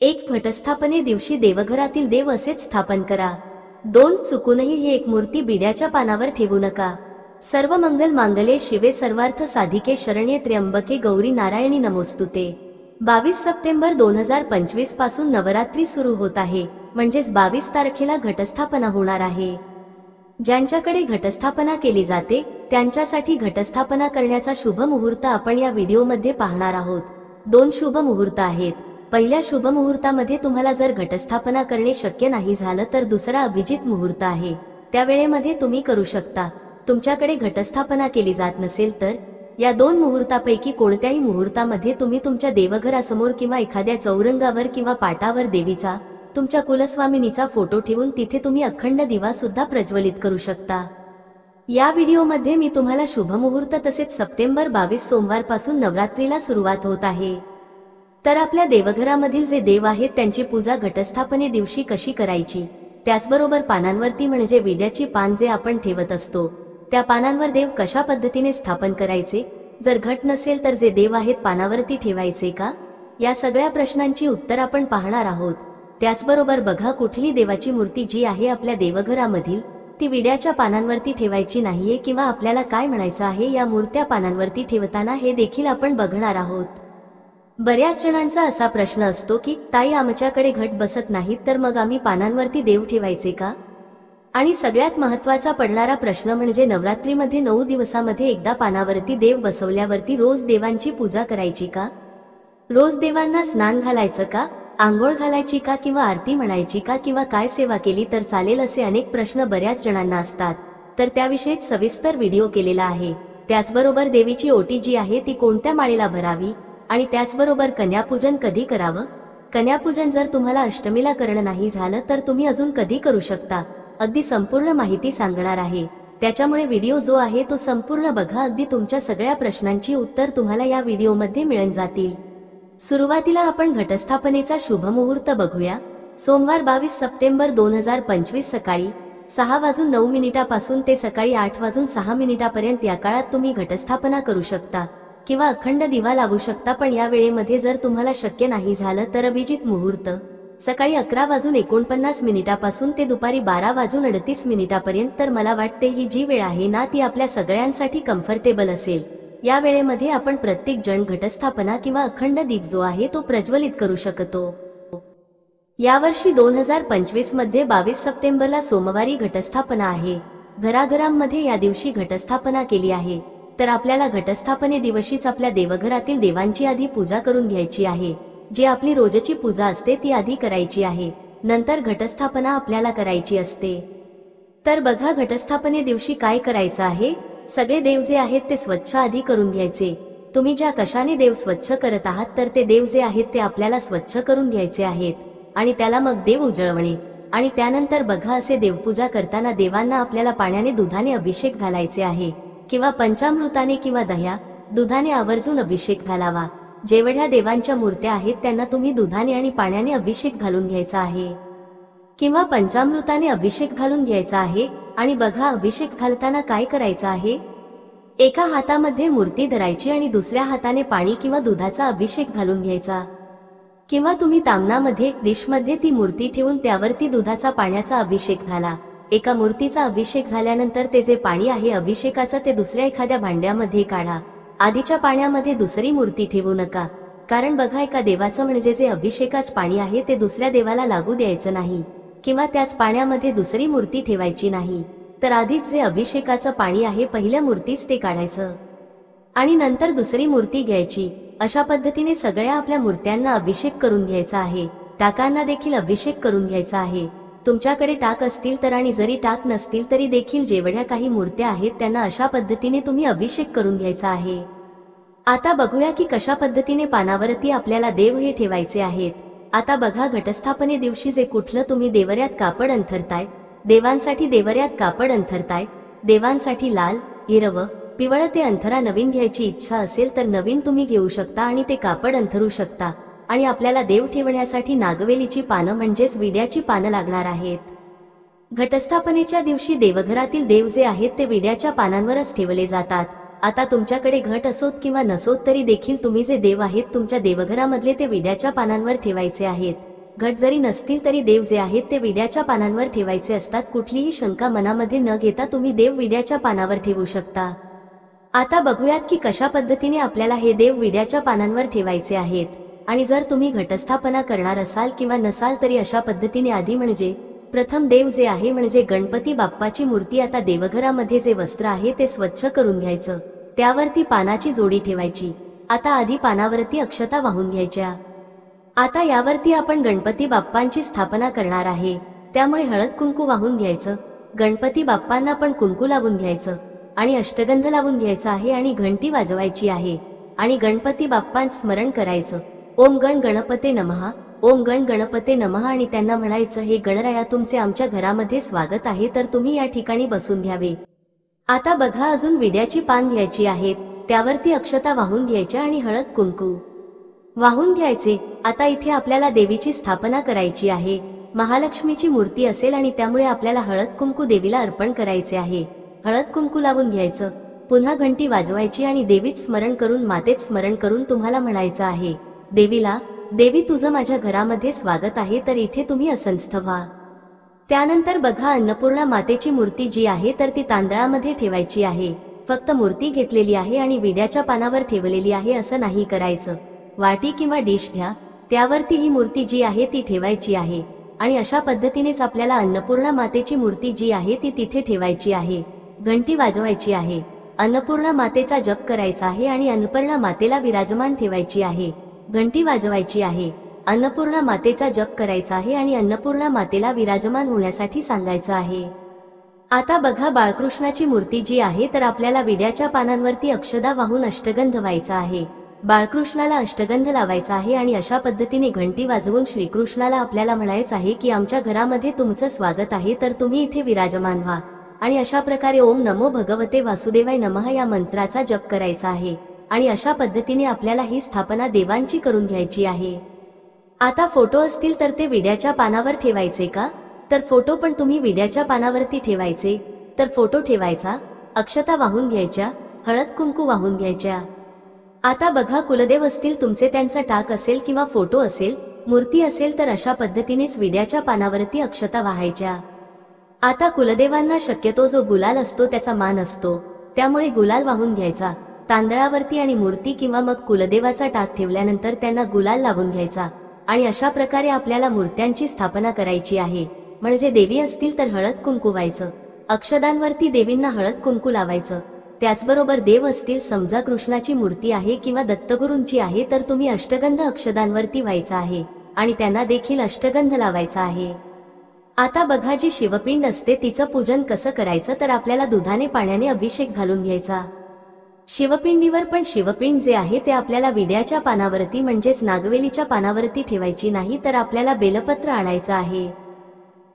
एक फटस्थापने दिवशी देवघरातील देव असेच स्थापन करा. दोन चुकूनही ही एक मूर्ती बिड्याच्या पानावर ठेवू नका. सर्व मंगल मांगले शिवे सर्वार्थ साधिके शरण्ये त्र्यंबके गौरी नारायणी नमोस्तुते. बावीस सप्टेंबर दोन हजार पंचवीसपासून नवरात्री सुरू होत आहे. म्हणजेच बावीस तारखेला घटस्थापना होणार आहे. ज्यांच्याकडे घटस्थापना केली जाते त्यांच्यासाठी घटस्थापना करण्याचा शुभ मुहूर्त आपण या व्हिडिओमध्ये पाहणार आहोत. दोन शुभ मुहूर्त आहेत. पहिल्या शुभ मुहूर्तामध्ये तुम्हाला जर घटस्थापना करणे शक्य नाही झालं तर दुसरा अभिजित मुहूर्त आहे. त्या वेळेमध्ये तुम्ही करू शकता. तुमच्याकडे घटस्थापना केली जात नसेल तर या दोन मुहूर्तापैकी कोणत्याही मुहूर्तामध्ये तुम्ही तुमच्या देवघरासमोर किंवा एखाद्या चौरंगावर किंवा पाटावर देवीचा तुमच्या कुलस्वामिनीचा फोटो ठेवून तिथे तुम्ही अखंड दिवा सुद्धा प्रज्वलित करू शकता. या व्हिडिओमध्ये मी तुम्हाला शुभ मुहूर्त तसेच सप्टेंबर बावीस सोमवारपासून नवरात्रीला सुरुवात होत आहे. तर आपल्या देवघरामधील जे देव आहेत त्यांची पूजा घटस्थापने दिवशी कशी करायची? त्याचबरोबर पानांवरती म्हणजे विड्याची पान जे आपण ठेवत असतो त्या पानांवर देव कशा पद्धतीने स्थापन करायचे? जर घट नसेल तर जे देव आहेत पानावरती ठेवायचे का? या सगळ्या प्रश्नांची उत्तर आपण पाहणार आहोत. त्याचबरोबर बघा कुठली देवाची मूर्ती जी आहे आपल्या देवघरामधील ती विड्याच्या पानांवरती ठेवायची नाहीये किंवा आपल्याला काय म्हणायचं आहे या मूर्त्या पानांवरती ठेवताना हे देखील आपण बघणार आहोत. बऱ्याच जणांचा असा प्रश्न असतो की ताई आमच्याकडे घट बसत नाहीत तर मग आम्ही पानांवरती देव ठेवायचे का? आणि सगळ्यात महत्त्वाचा पडणारा प्रश्न म्हणजे नवरात्रीमध्ये नऊ दिवसामध्ये एकदा पानावरती देव बसवल्यावरती रोज देवांची पूजा करायची का? रोज देवांना स्नान घालायचं का? आंघोळ घालायची का किंवा आरती म्हणायची का किंवा काय सेवा केली तर चालेल असे अनेक प्रश्न बऱ्याच जणांना असतात. तर त्याविषयीच सविस्तर व्हिडिओ केलेला आहे. त्याचबरोबर देवीची ओटी जी आहे ती कोणत्या माळेला भरावी? आणि त्याचबरोबर कन्यापूजन कधी करावं? कन्यापूजन जर तुम्हाला अष्टमीला करणं नाही झालं तर तुम्ही अजून कधी करू शकता? अगदी संपूर्ण माहिती सांगणार आहे. त्याच्यामुळे व्हिडिओ जो आहे तो संपूर्ण बघा. अगदी तुमच्या सगळ्या प्रश्नांची उत्तर तुम्हाला या व्हिडिओमध्ये मिळून जातील. सुरुवातीला आपण घटस्थापनेचा शुभ मुहूर्त बघूया. सोमवार बावीस सप्टेंबर दोन हजार पंचवीस सकाळी सहा वाजून नऊ मिनिटापासून ते सकाळी आठ वाजून सहा मिनिटापर्यंत या काळात तुम्ही घटस्थापना करू शकता. किंवा अखंड दिवा लावू शकता पण या वेळेमध्ये जर तुम्हाला शक्य नाही झालं तर अभिजित मुहूर्त. सकाळी अकरा वाजून एकोणपन्नास मिनिटापासून ते दुपारी बारा वाजून अडतीस मिनिटापर्यंत तर मला वाटते ही जी वेळ आहे ना ती आपल्या सगळ्यांसाठी कम्फर्टेबल असेल. या वेळेमध्ये आपण प्रत्येक जण घटस्थापना किंवा अखंड दीप जो आहे तो प्रज्वलित करू शकतो. यावर्षी दोन हजार पंचवीसमध्ये बावीस सप्टेंबरला सोमवारी घटस्थापना आहे. घराघरांमध्ये या दिवशी घटस्थापना केली आहे. तर आपल्याला घटस्थापने दिवशीच आपल्या देवघरातील देवांची आधी पूजा करून घ्यायची आहे. जी आपली रोजची पूजा असते ती आधी करायची आहे. नंतर घटस्थापना आपल्याला करायची असते. तर बघा घटस्थापने दिवशी काय करायचं आहे? सगळे देव जे आहेत ते स्वच्छ आधी करून घ्यायचे. तुम्ही ज्या कशाने देव स्वच्छ करत आहात तर ते देव जे आहेत ते आपल्याला स्वच्छ करून घ्यायचे आहेत. आणि त्याला मग देव उजळवणे. आणि त्यानंतर बघा असे देवपूजा करताना देवांना आपल्याला पाण्याने दुधाने अभिषेक घालायचे आहे. किंवा पंचामृताने किंवा दह्या दुधाने आवर्जून अभिषेक घालावा. जेवढ्या देवांच्या मूर्त्या आहेत त्यांना तुम्ही दुधाने आणि पाण्याने अभिषेक घालून घ्यायचा आहे. किंवा पंचामृताने अभिषेक घालून घ्यायचा आहे आणि बघा अभिषेक घालताना काय करायचं आहे? एका हातामध्ये मूर्ती धरायची आणि दुसऱ्या हाताने पाणी किंवा दुधाचा अभिषेक घालून घ्यायचा. किंवा तुम्ही तामनामध्ये डिशमध्ये ती मूर्ती ठेवून त्यावरती दुधाचा पाण्याचा अभिषेक घाला. एका मूर्तीचा अभिषेक झाल्यानंतर ते जे पाणी आहे अभिषेकाचं ते दुसऱ्या एखाद्या भांड्यामध्ये काढा. आधीच्या पाण्यामध्ये दुसरी मूर्ती ठेवू नका. कारण बघा एका देवाचं म्हणजे जे अभिषेकाच पाणी आहे ते दुसऱ्या देवाला लागू द्यायचं नाही. किंवा त्याच पाण्यामध्ये दुसरी मूर्ती ठेवायची नाही. तर आधीच जे अभिषेकाचं पाणी आहे पहिल्या मूर्तीच ते काढायचं. आणि नंतर दुसरी मूर्ती घ्यायची. अशा पद्धतीने सगळ्या आपल्या मूर्त्यांना अभिषेक करून घ्यायचा आहे. टाकांना देखील अभिषेक करून घ्यायचा आहे. तुमच्याकडे टाक असतील तर आणि जरी टाक नसतील तरी देखील जेवढ्या काही मूर्त्या आहेत त्यांना अशा पद्धतीने तुम्ही अभिषेक करून घ्यायचा आहे. आता बघूया की कशा पद्धतीने पानावरती आपल्याला देव हे ठेवायचे आहेत. आता बघा घटस्थापने दिवशी जे कुठलं तुम्ही देवऱ्यात कापड अंथरताय देवांसाठी देवऱ्यात कापड अंथरताय देवांसाठी लाल हिरवं पिवळं ते अंथरा नवीन घ्यायची इच्छा असेल तर नवीन तुम्ही घेऊ शकता आणि ते कापड अंथरू शकता. आणि आपल्याला देव ठेवण्यासाठी नागवेलीची पानं म्हणजेच विड्याची पानं लागणार आहेत. घटस्थापनेच्या दिवशी देवघरातील देव जे आहेत ते विड्याच्या पानांवरच ठेवले जातात. आता तुमच्याकडे घट असोत किंवा नसोत तरी देखील तुम्ही जे देव आहेत तुमच्या देवघरामधले ते विड्याच्या पानांवर ठेवायचे आहेत. घट जरी नसतील तरी देव जे आहेत ते विड्याच्या पानांवर ठेवायचे असतात. कुठलीही शंका मनामध्ये न घेता तुम्ही देव विड्याच्या पानावर ठेवू शकता. आता बघूयात की कशा पद्धतीने आपल्याला हे देव विड्याच्या पानांवर ठेवायचे आहेत. आणि जर तुम्ही घटस्थापना करणार असाल किंवा नसाल तरी अशा पद्धतीने आधी म्हणजे प्रथम देव जे आहे म्हणजे गणपती बाप्पाची मूर्ती आता देवघरामध्ये जे वस्त्र आहे ते स्वच्छ करून घ्यायचं. त्यावरती पानाची जोडी ठेवायची. आता आधी पानावरती अक्षता वाहून घ्यायच्या. आता यावरती आपण गणपती बाप्पांची स्थापना करणार आहे. त्यामुळे हळद कुंकू वाहून घ्यायचं. गणपती बाप्पांना पण कुंकू लावून घ्यायचं. आणि अष्टगंध लावून घ्यायचा आहे आणि घंटी वाजवायची आहे. आणि गणपती बाप्पां स्मरण करायचं. ओम गण गणपते नमहा ओम गण गणपते नमहा आणि त्यांना म्हणायचं हे गणराया तुमचे आमच्या घरामध्ये स्वागत आहे तर तुम्ही या ठिकाणी बसून घ्यावे. आता बघा अजून विड्याची पान घ्यायची आहेत. त्यावरती अक्षता वाहून घ्यायच्या आणि हळद कुंकू वाहून घ्यायचे. आता इथे आपल्याला देवीची स्थापना करायची आहे. महालक्ष्मीची मूर्ती असेल आणि त्यामुळे आपल्याला हळद कुंकू देवीला अर्पण करायचे आहे. हळद कुंकू लावून घ्यायचं. पुन्हा घंटी वाजवायची आणि देवीत स्मरण करून मातेत स्मरण करून तुम्हाला म्हणायचं आहे. देवीला देवी तुझं माझ्या घरामध्ये स्वागत आहे तर इथे तुम्ही असंस्थ व्हा. त्यानंतर बघा अन्नपूर्णा मातेची मूर्ती जी आहे तर ती तांदळामध्ये ठेवायची आहे. फक्त मूर्ती घेतलेली आहे आणि विड्याच्या पानावर ठेवलेली आहे असं नाही करायचं. वाटी किंवा डिश घ्या. त्यावरती ही मूर्ती जी आहे ती ठेवायची आहे. आणि अशा पद्धतीनेच आपल्याला अन्नपूर्णा मातेची मूर्ती जी आहे ती तिथे ठेवायची आहे. घंटी वाजवायची आहे. अन्नपूर्णा मातेचा जप करायचा आहे आणि अन्नपूर्णा मातेला विराजमान ठेवायची आहे. घंटी वाजवायची आहे. अन्नपूर्णा मातेचा जप करायचा आहे आणि अन्नपूर्णा मातेला विराजमान होण्यासाठी सांगायचं आहे. आता बघा बाळकृष्णाची मूर्ती जी आहे तर आपल्याला विड्याच्या पानांवरती अक्षदा वाहून अष्टगंध व्हायचा आहे. बाळकृष्णाला अष्टगंध लावायचा आहे आणि अशा पद्धतीने घंटी वाजवून श्रीकृष्णाला आपल्याला म्हणायचं आहे की आमच्या घरामध्ये तुमचं स्वागत आहे तर तुम्ही इथे विराजमान व्हा. आणि अशा प्रकारे ओम नमो भगवते वासुदेवाय नमः या मंत्राचा जप करायचा आहे. आणि अशा पद्धतीने आपल्याला ही स्थापना देवांची करून घ्यायची आहे. आता फोटो असतील तर ते विड्याच्या पानावर ठेवायचे का? तर फोटो पण तुम्ही विड्याच्या पानावरती ठेवायचे. तर फोटो ठेवायचा अक्षता वाहून घ्यायच्या हळद कुंकू वाहून घ्यायच्या. आता बघा कुलदेव असतील तुमचे त्यांचा टाक असेल किंवा फोटो असेल मूर्ती असेल तर अशा पद्धतीनेच विड्याच्या पानावरती अक्षता वाहायच्या. आता कुलदेवांना शक्यतो जो गुलाल असतो त्याचा मान असतो त्यामुळे गुलाल वाहून घ्यायचा. तांदळावरती आणि मूर्ती किंवा मग कुलदेवाचा टाक ठेवल्यानंतर त्यांना गुलाल लावून घ्यायचा. आणि अशा प्रकारे आपल्याला मूर्त्यांची स्थापना करायची आहे. म्हणजे देवी असतील तर हळद कुंकू व्हायचं. अक्षदांवरती देवींना हळद कुंकू लावायचं. त्याचबरोबर देव असतील समजा कृष्णाची मूर्ती आहे किंवा दत्तगुरूंची आहे तर तुम्ही अष्टगंध अक्षदांवरती व्हायचा आहे. आणि त्यांना देखील अष्टगंध लावायचा आहे. आता बघा जी शिवपिंड असते तिचं पूजन कसं करायचं तर आपल्याला दुधाने पाण्याने अभिषेक घालून घ्यायचा. शिवपिंडीवर पण शिवपिंड जे आहे ते आपल्याला विड्याच्या पानावरती म्हणजेच नागवेलीच्या पानावरती ठेवायची नाही तर आपल्याला बेलपत्र आणायचं आहे.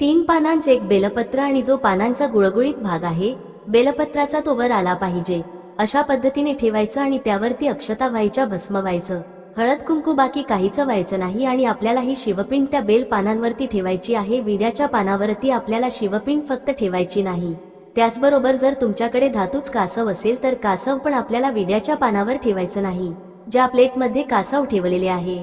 तीन पानांचे एक बेलपत्र आणि जो पानांचा गुळगुळीत भाग आहे बेलपत्राचा तो वर आला पाहिजे. अशा पद्धतीने ठेवायचं आणि त्यावरती अक्षता व्हायच्या भस्म व्हायचं. हळद कुंकू बाकी काहीच व्हायचं नाही आणि आपल्याला ही शिवपिंड त्या बेल पानांवरती ठेवायची आहे. विड्याच्या पानावरती आपल्याला शिवपिंड फक्त ठेवायची नाही. त्याचबरोबर जर तुमच्याकडे धातूच कासव असेल तर कासव पण आपल्याला विड्याच्या पानावर ठेवायचं नाही ज्या प्लेटमध्ये कासव ठेवलेले आहे.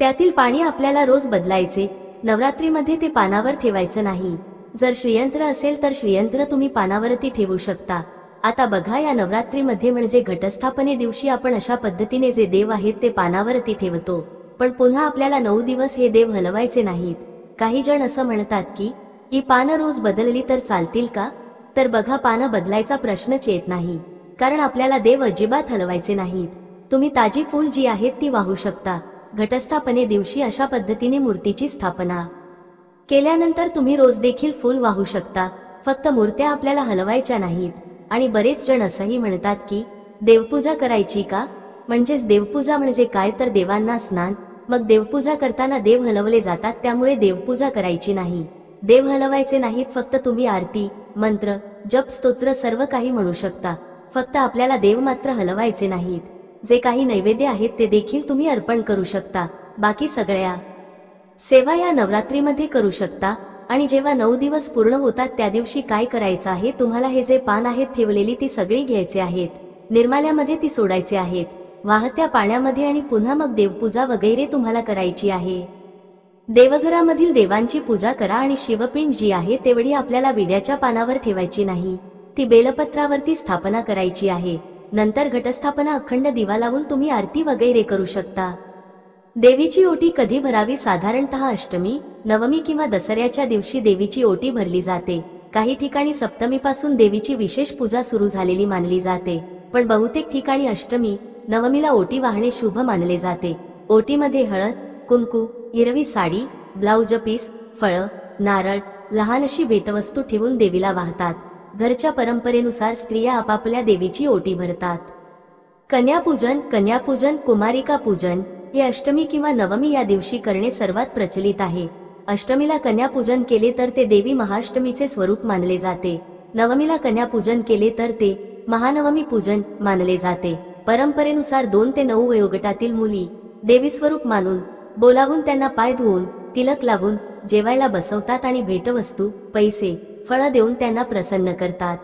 त्यातील पाणी आपल्याला रोज बदलायचे नवरात्रीमध्ये ते पानावर ठेवायचं नाही. जर श्रीयंत्र असेल तर श्रीयंत्र तुम्ही पानावरती ठेवू शकता. आता बघा या नवरात्रीमध्ये म्हणजे घटस्थापने दिवशी आपण अशा पद्धतीने जे देव आहेत ते पानावरती ठेवतो. पण पुन्हा आपल्याला नऊ दिवस हे देव हलवायचे नाहीत. काही जण असं म्हणतात की ही पानं रोज बदलली तर चालतील का? तर बघा पानं बदलायचा प्रश्नच येत नाही. कारण आपल्याला देव अजिबात हलवायचे नाहीत. तुम्ही ताजी फूल जी आहेत ती वाहू शकता. घटस्थापने दिवशी अशा पद्धतीने मूर्तीची स्थापना. केल्यानंतर तुम्ही रोज देखील फूल वाहू शकता. फक्त मूर्त्या आपल्याला हलवायच्या नाहीत. आणि बरेच जण असंही म्हणतात की देवपूजा करायची का? म्हणजेच देवपूजा म्हणजे काय तर देवांना स्नान मग देवपूजा करताना देव हलवले जातात त्यामुळे देवपूजा करायची नाही. देव हलवायचे नाहीत फक्त तुम्ही आरती मंत्र जप स्तोत्र सर्व काही म्हणू शकता. फक्त आपल्याला देव मात्र हलवायचे नाहीत. जे काही नैवेद्य आहेत ते देखील तुम्ही अर्पण करू शकता. बाकी सगळ्या सेवा या नवरात्रीमध्ये करू शकता. आणि जेव्हा नऊ दिवस पूर्ण होतात त्या दिवशी काय करायचं आहे तुम्हाला हे जे पान आहेत ठेवलेली ती सगळी घ्यायचे आहेत. निर्माल्यामध्ये ती सोडायचे आहेत. वाहत्या पाण्यामध्ये आणि पुन्हा मग देवपूजा वगैरे तुम्हाला करायची आहे. देवघरामधील देवांची पूजा करा आणि शिवपिंड जी आहे तेवढी आपल्याला विड्याच्या पानावर ठेवायची नाही. ती बेलपत्रावरती स्थापना करायची आहे. नंतर घटस्थापना अखंड दिवा लावून तुम्ही आरती वगैरे करू शकता. देवीची ओटी कधी भरावी? साधारणतः अष्टमी नवमी किंवा दसऱ्याच्या दिवशी देवीची ओटी भरली जाते. काही ठिकाणी सप्तमीपासून देवीची विशेष पूजा सुरू झालेली मानली जाते. पण बहुतेक ठिकाणी अष्टमी नवमीला ओटी वाहणे शुभ मानले जाते. ओटीमध्ये हळद कुंकू हिरवी साडी ब्लाऊज पीस फळं नारळ लहान अशी भेटवस्तू ठेवून देवीला वाहतात. घरच्या परंपरेनुसार स्त्रिया आपापल्या देवीची ओटी भरतात. कन्यापूजन कन्यापूजन कुमारिका पूजन हे अष्टमी किंवा नवमी या दिवशी करणे सर्वात प्रचलित आहे. अष्टमीला कन्यापूजन केले तर ते देवी महाअष्टमीचे स्वरूप मानले जाते. नवमीला कन्यापूजन केले तर ते महानवमी पूजन मानले जाते. परंपरेनुसार दोन ते नऊ वयोगटातील मुली देवी स्वरूप मानून बोलावून त्यांना पाय धुवून तिलक लावून जेवायला बसवतात आणि भेटवस्तू पैसे फळं देऊन त्यांना प्रसन्न करतात.